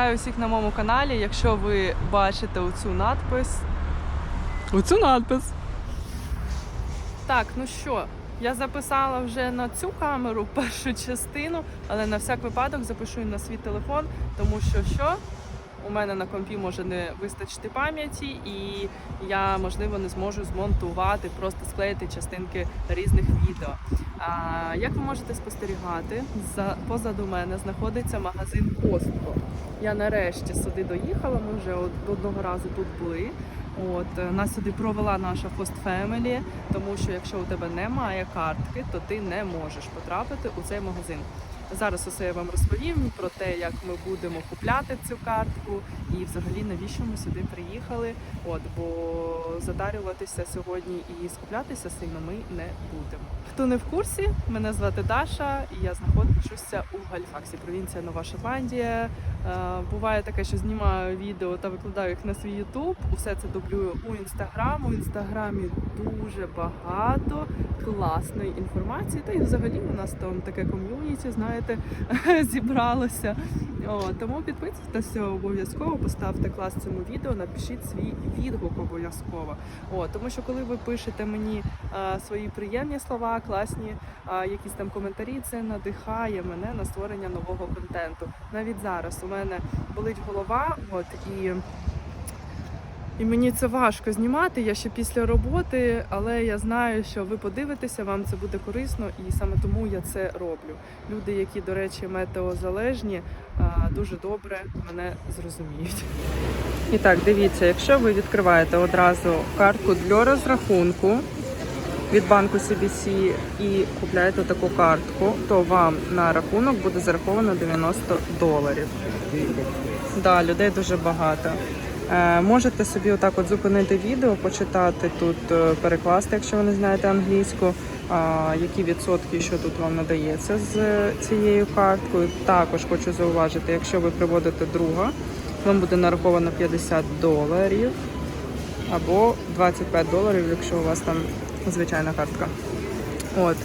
Вітаю всіх на моєму каналі. Якщо ви бачите оцю надпис. Оцю надпис. Так, ну що, я записала вже на цю камеру першу частину, але на всяк випадок запишу і на свій телефон, тому що що? У мене на компі може не вистачити пам'яті, і я можливо не зможу змонтувати, просто склеїти частинки різних відео. А, як ви можете спостерігати, за позаду мене знаходиться магазин Костко. Я нарешті сюди доїхала. Ми вже одного разу тут були. От е, нас сюди провела наша Family, тому що якщо у тебе немає картки, то ти не можеш потрапити у цей магазин. Зараз усе я вам розповім про те, як ми будемо купляти цю картку, і взагалі навіщо ми сюди приїхали. От бо затарюватися сьогодні і скуплятися сильно ми не будемо. Хто не в курсі, мене звати Даша, і я знаходжуся у Гальфаксі, провінція Нова Шотландія. Е, Буває таке, що знімаю відео та викладаю їх на свій Ютуб. Усе це дублюю у інстаграм. У інстаграмі дуже багато класної інформації. Та й взагалі у нас там таке ком'юніті, знаєте, зібралося. О, тому підписуйтеся обов'язково, поставте клас цьому відео, напишіть свій відгук обов'язково. О, тому що коли ви пишете мені е, свої приємні слова, класні е, якісь там коментарі, це надихає мене на створення нового контенту. Навіть зараз у мене болить голова, от і. І мені це важко знімати. Я ще після роботи, але я знаю, що ви подивитеся, вам це буде корисно, і саме тому я це роблю. Люди, які, до речі, метеозалежні, дуже добре мене зрозуміють. І так, дивіться, якщо ви відкриваєте одразу картку для розрахунку від банку CBC і купляєте таку картку, то вам на рахунок буде зараховано 90 доларів. Да, людей дуже багато. Е, можете собі отак от зупинити відео, почитати тут, е, перекласти, якщо ви не знаєте англійську, які відсотки, що тут вам надається з е, цією карткою. Також хочу зауважити, якщо ви приводите друга, вам буде нараховано 50 доларів або 25 доларів, якщо у вас там звичайна картка. От.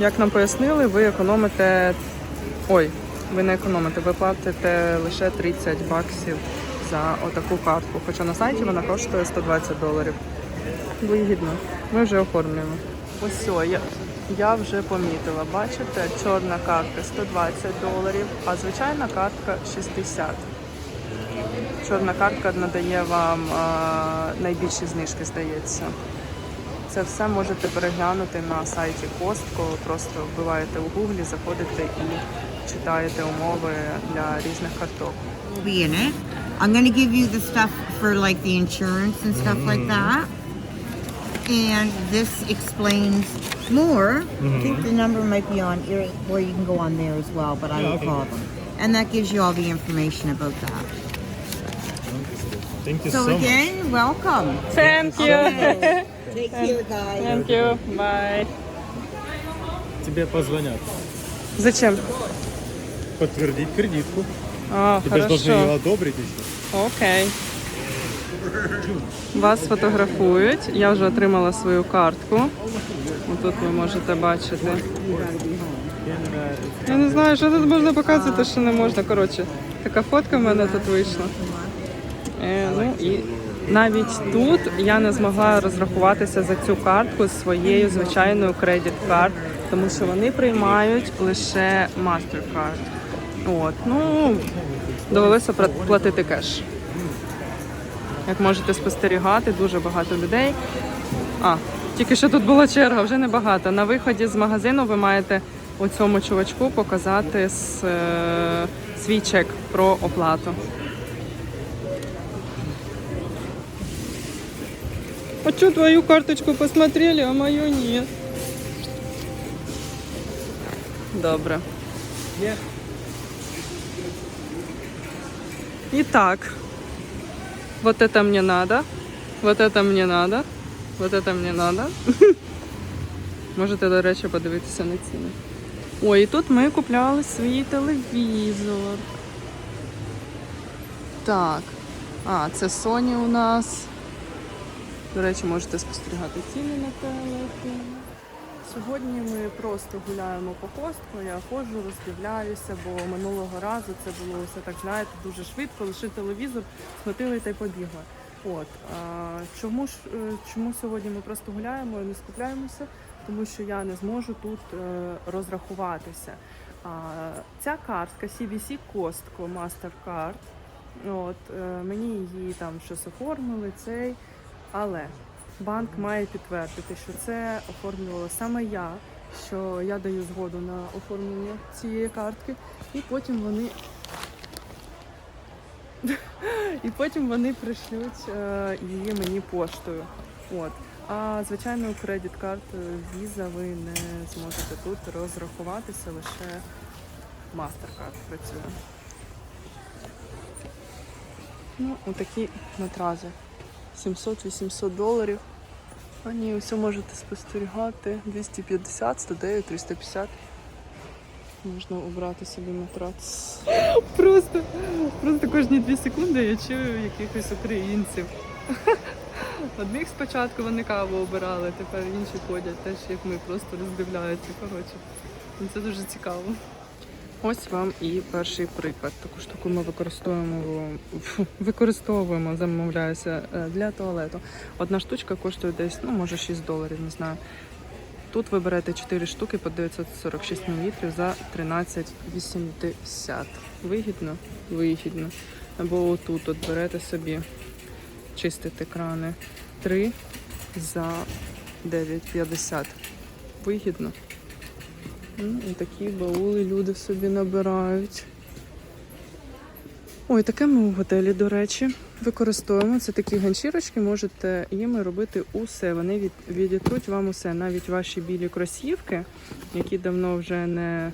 Як нам пояснили, ви економите. Ой, ви не економите, ви платите лише 30 баксів за отаку картку. Хоча на сайті вона коштує 120 доларів. Вигідно. Ми вже оформлюємо. Ось я, я вже помітила. Бачите, чорна картка 120 доларів, а звичайна картка 60. Чорна картка надає вам а, найбільші знижки, здається. Це все можете переглянути на сайті Костко. Просто вбиваєте у гуглі, заходите і читаєте умови для різних карток. will be in it. I'm going to give you the stuff for like the insurance and stuff like that. And this explains more. I think the number might be on here where you can go on there as well, but I will okay. call them. And that gives you all the information about that. Thank you So so much. again, welcome. Thank you! Take care, guys. Thank you! Bye! Тебе позвонят. Зачем? Подтвердить кредитку. А, Тебе же должны ее хорошо. одобрить еще. Окей. Вас фотографують. Я вже отримала свою картку. Тут ви можете бачити. Я не знаю, що тут можна показувати, що не можна. Коротше, така фотка в мене тут вийшла. Е, ну і навіть тут я не змогла розрахуватися за цю картку з своєю звичайною кредит карт, тому що вони приймають лише MasterCard. От, ну довелося платити кеш. Як можете спостерігати, дуже багато людей. А, тільки що тут була черга, вже небагато. На виході з магазину ви маєте у цьому чувачку показати с- е, свій чек про оплату. А что твою карточку посмотрели, а мою нет? Добре. Итак, вот это мне надо, вот это мне надо, вот это мне надо. Можете, до речі, подивитися на ціни. Ой, і тут ми купляли свій телевізор. Так. А, це Sony у нас. До речі, можете спостерігати ціни на телефон. Сьогодні ми просто гуляємо по костку. Я ходжу, роздивляюся, бо минулого разу це було все так, знаєте, дуже швидко. Лише телевізор схватили та й побігли. От а, чому ж е, чому сьогодні ми просто гуляємо і не скупляємося? Тому що я не зможу тут е, розрахуватися. А, ця картка CBC Costco Mastercard. От е, мені її там щось оформили, цей, але банк має підтвердити, що це оформлювала саме я, що я даю згоду на оформлення цієї картки, і потім вони. І потім вони пришлють е, її мені поштою. От. А звичайно, кредит карт Visa ви не зможете тут розрахуватися, лише MasterCard працює. Ну, отакі матрази. 700-800 доларів. А ні, все можете спостерігати. 250, 109, 350. Можна обрати собі матрац. Просто, просто кожні 2 секунди я чую якихось українців. Одних спочатку вони каву обирали, тепер інші ходять теж, як ми, просто роздивляються. Коротше, це дуже цікаво. Ось вам і перший приклад. Таку штуку ми використовуємо використовуємо, замовляюся е, для туалету. Одна штучка коштує десь, ну може 6 доларів, не знаю. Тут ви берете 4 штуки по 946 мл за 13,80. Вигідно? Вигідно. Або отут от берете собі, чистите крани. 3 за 9,50. Вигідно. Ну, і такі баули люди собі набирають. Ой, таке ми у готелі, до речі, використовуємо. Це такі ганчірочки, можете їми робити усе. Вони від, відітруть вам усе, навіть ваші білі кросівки, які давно вже не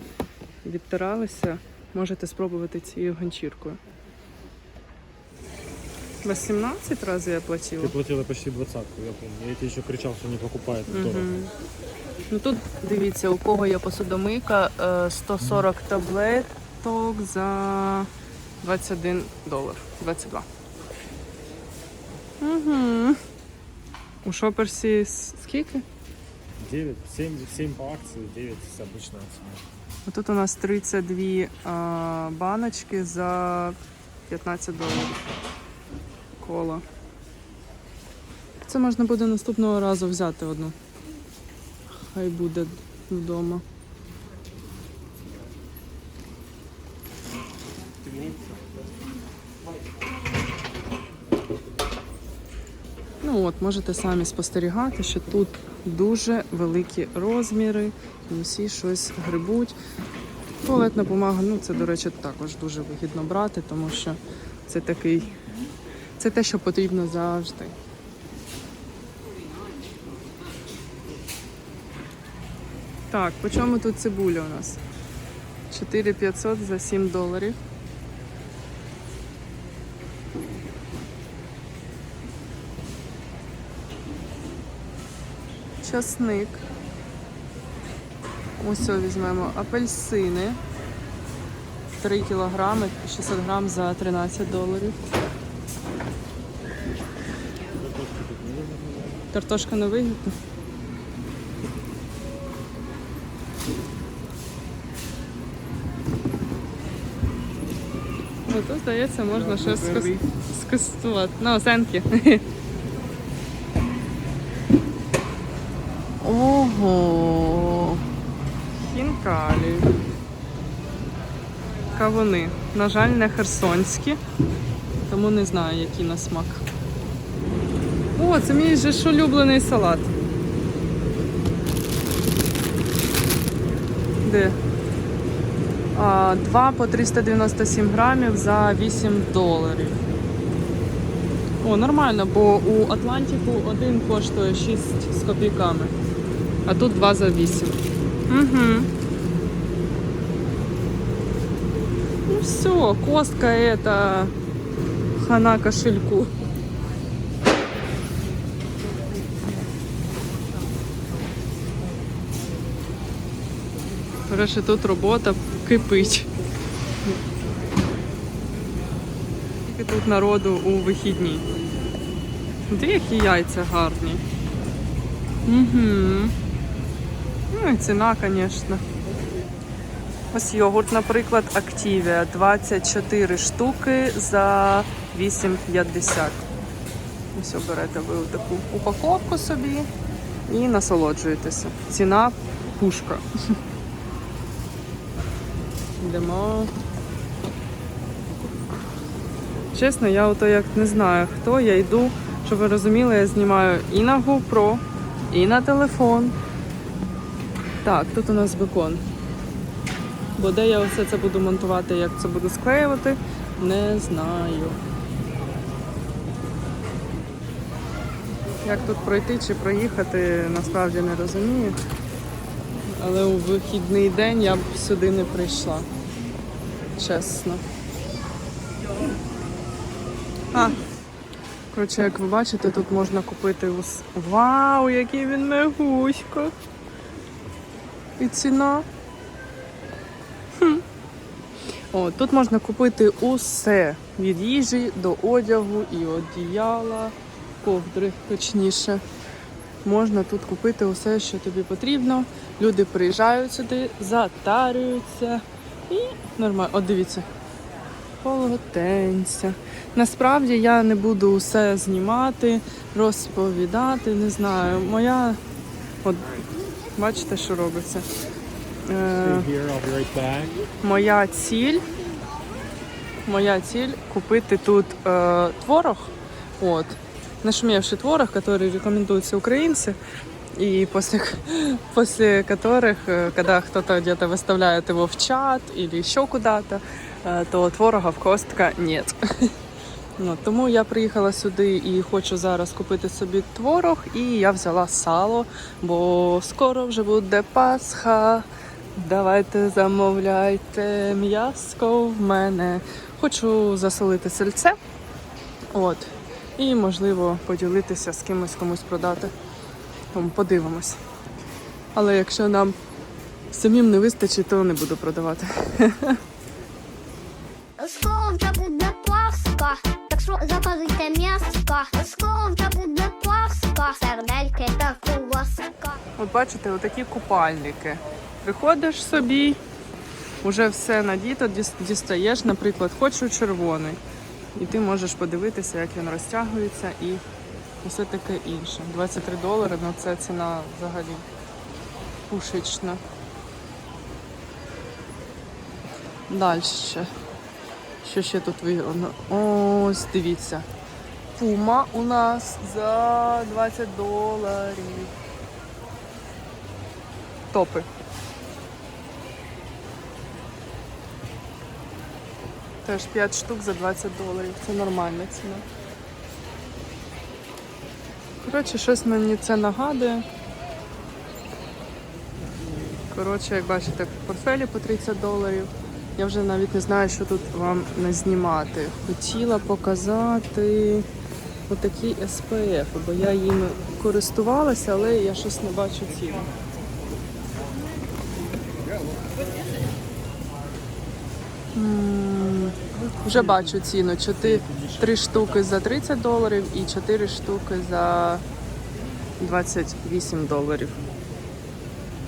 відтиралися, можете спробувати цією ганчіркою. 18 разів я платила. Ты платила почти двадцатку, я помню. Я тебе еще кричал, что не покупает дорого. Ну тут дивіться, у кого є посудомийка е, 140 таблеток за 21 долар. 22. Угу. У шоперсі с- скільки? 9, 7, 7 по акции, 9 с обычной ценой. Тут у нас 32 а, баночки за 15 доларів. Кола. Це можна буде наступного разу взяти одну. Хай буде вдома. Ну от, можете самі спостерігати, що тут дуже великі розміри, і всі щось грибуть. Туалетна бумага, ну це, до речі, також дуже вигідно брати, тому що це такий, це те, що потрібно завжди. Так, по чому тут цибуля у нас? 4500 за 7 доларів. Часник. Ось візьмемо апельсини. 3 кілограми, 600 грам за 13 доларів. Картошка не вигідна. Ну, тут, здається, можна щось скус- скуштувати. Ну, сенки. Ого. Хінкалі. Кавуни. На жаль, не херсонські, тому не знаю, які на смак. О, це мій же ж улюблений салат. Де? А, два по 397 грамів за 8 доларів. О, нормально, бо у Атлантику один коштує 6 з копійками, а тут 2 за 8. Угу. Ну все, костка это хана кошельку. Коротше, тут робота кипить. Скільки тут народу у вихідні. Де які яйця гарні. Угу. Ну і ціна, звісно. Ось йогурт, наприклад, Активія 24 штуки за 8,50. Ось оберете ви таку упаковку собі і насолоджуєтеся. Ціна пушка. Йдемо. Чесно, я ото як не знаю хто, я йду, щоб ви розуміли, я знімаю і на GoPro, і на телефон. Так, тут у нас бекон. Бо де я все це буду монтувати, як це буду склеювати, не знаю. Як тут пройти чи проїхати, насправді не розумію. Але у вихідний день я б сюди не прийшла. Чесно. А, коротше, як ви бачите, тут можна купити ус. Вау, який він мегусько! І ціна. Хм. О, тут можна купити усе від їжі до одягу і одіяла, ковдри, точніше. Можна тут купити усе, що тобі потрібно. Люди приїжджають сюди, затарюються і нормально. От дивіться. Полотенця. Насправді я не буду усе знімати, розповідати, не знаю. Моя, от бачите, що робиться. Е, моя ціль. Моя ціль купити тут е, творог. От. Нашумевший творог, который рекомендуются украинцы И после, после которых, э, когда кто-то где-то выставляет его в чат или еще куда-то, э, то творога в костка нет. Ну, тому я приїхала сюди і хочу зараз купити собі творог, і я взяла сало, бо скоро вже буде Пасха. Давайте замовляйте м'яско в мене. Хочу засолити сельце. От. І, можливо, поділитися з кимось комусь продати. Тому подивимось. Але якщо нам самим не вистачить, то не буду продавати. Скоро вже буде Пасха, так що заказуйте м'яско. Скоро вже буде Пасха, сердельки та ковбаска. От бачите, отакі купальники. Приходиш собі, вже все надіто, дістаєш, наприклад, хочу червоний. І ти можеш подивитися, як він розтягується і усе таке інше. 23 долари, ну це ціна взагалі пушечна. Далі. Що ще тут вигідно? Ось, дивіться. Пума у нас за 20 доларів. Топи. Теж 5 штук за 20 доларів. Це нормальна ціна. Коротше, щось мені це нагадує. Коротше, як бачите, портфелі по 30 доларів. Я вже навіть не знаю, що тут вам не знімати. Хотіла показати отакі SPF, бо я їм користувалася, але я щось не бачу ціну. М, Вже бачу ціну. Чотири, три штуки за 30 доларів і 4 штуки за 28 доларів.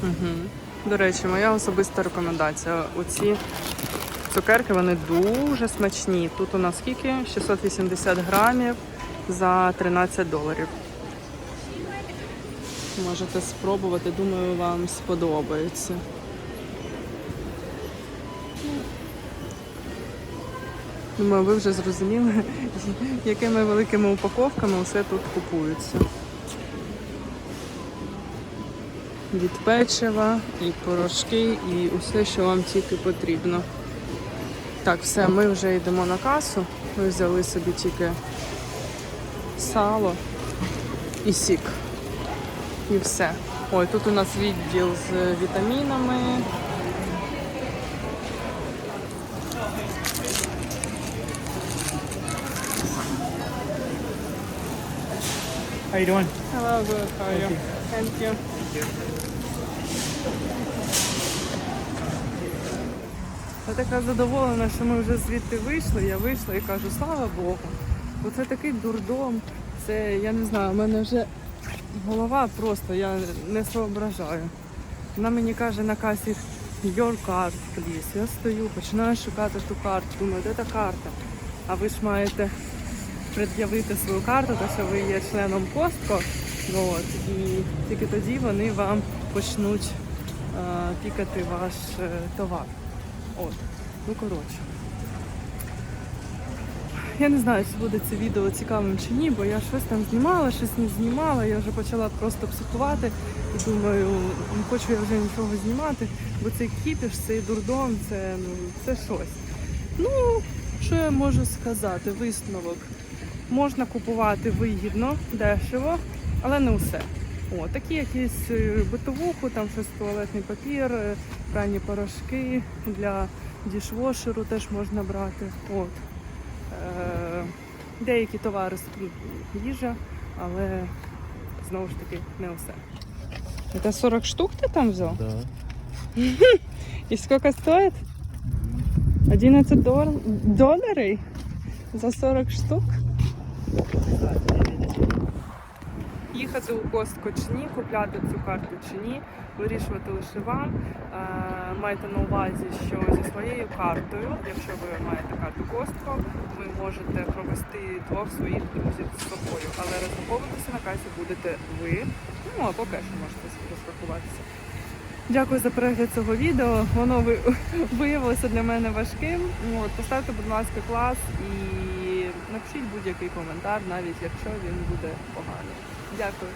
Угу. До речі, моя особиста рекомендація. Оці цукерки вони дуже смачні. Тут у нас скільки? 680 грамів за 13 доларів. Можете спробувати, думаю, вам сподобається. Думаю, ви вже зрозуміли, якими великими упаковками все тут купується. Від печива, і порошки, і усе, що вам тільки потрібно. Так, все, ми вже йдемо на касу. Ми взяли собі тільки сало і сік. І все. Ой, тут у нас відділ з вітамінами. How you doing? Hello, good. How are you? Thank you. Я така задоволена, що ми вже звідти вийшли. Я вийшла і кажу, слава Богу. Бо це такий дурдом. Це я не знаю, у мене вже голова просто, я не соображаю. Вона мені каже на касі Your card, please. Я стою, починаю шукати ту карту. Думаю, де та карта? А ви ж маєте пред'явити свою карту, то що ви є членом Костко. От, і тільки тоді вони вам почнуть е, пікати ваш е, товар. От, ну коротше. Я не знаю, чи буде це відео цікавим чи ні, бо я щось там знімала, щось не знімала, я вже почала просто психувати і думаю, не хочу я вже нічого знімати, бо цей кіпіш, цей дурдом, це, ну, це щось. Ну, що я можу сказати? Висновок. Можна купувати вигідно, дешево, але не усе. О, такі якісь е, битовуху, там щось туалетний папір, е, пральні порошки для дішвошеру теж можна брати. От. Е, деякі товари їжа, але знову ж таки не усе. Це 40 штук ти там взяв? Да. І скільки стоїть? 11 дол- доларів за 40 штук. Їхати у Костко чи ні, купляти цю карту чи ні, вирішувати лише вам. Е, Майте на увазі, що зі своєю картою, якщо ви маєте карту Костко, ви можете провести двох своїх друзів з собою, але розраховуватися на касі будете ви. Ну або кешем можете розрахуватися. Дякую за перегляд цього відео. Воно ви- виявилося для мене важким. От, поставте, будь ласка, клас і напишіть будь-який коментар, навіть якщо він буде поганий. Дякую.